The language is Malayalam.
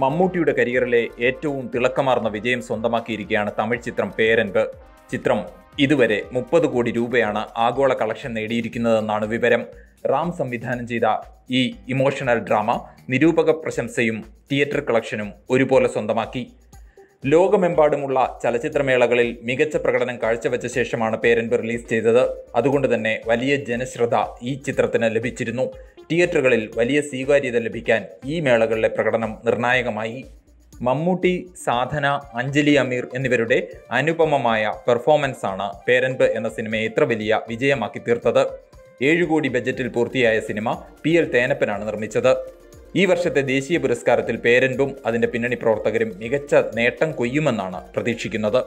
മമ്മൂട്ടിയുടെ കരിയറിലെ ഏറ്റവും തിളക്കമാർന്ന വിജയം സ്വന്തമാക്കിയിരിക്കുകയാണ് തമിഴ് ചിത്രം പേരൻപ്. ചിത്രം ഇതുവരെ മുപ്പത് കോടി രൂപയാണ് ആഗോള കളക്ഷൻ നേടിയിരിക്കുന്നതെന്നാണ് വിവരം. റാം സംവിധാനം ചെയ്ത ഈ ഇമോഷണൽ ഡ്രാമ നിരൂപക പ്രശംസയും തിയേറ്റർ കളക്ഷനും ഒരുപോലെ സ്വന്തമാക്കി. ലോകമെമ്പാടുമുള്ള ചലച്ചിത്രമേളകളിൽ മികച്ച പ്രകടനം കാഴ്ചവെച്ച ശേഷമാണ് പേരൻപ് റിലീസ് ചെയ്തത്. അതുകൊണ്ട് തന്നെ വലിയ ജനശ്രദ്ധ ഈ ചിത്രത്തിന് ലഭിച്ചിരുന്നു. തിയേറ്ററുകളിൽ വലിയ സ്വീകാര്യത ലഭിക്കാൻ ഈ മേളകളിലെ പ്രകടനം നിർണായകമായി. മമ്മൂട്ടി സാധന അഞ്ജലി അമീർ എന്നിവരുടെ അനുപമമായ പെർഫോമൻസാണ് പേരൻപ് എന്ന സിനിമയെ ഇത്ര വലിയ വിജയമാക്കി തീർത്തത്. ഏഴ് കോടി ബജറ്റിൽ പൂർത്തിയായ സിനിമ പി എൽ തേനപ്പനാണ് നിർമ്മിച്ചത്. ഈ വർഷത്തെ ദേശീയ പുരസ്കാരത്തിൽ പേരൻപും അതിന്റെ പിന്നണി പ്രവർത്തകരും മികച്ച നേട്ടം കൊയ്യുമെന്നാണ് പ്രതീക്ഷിക്കുന്നത്.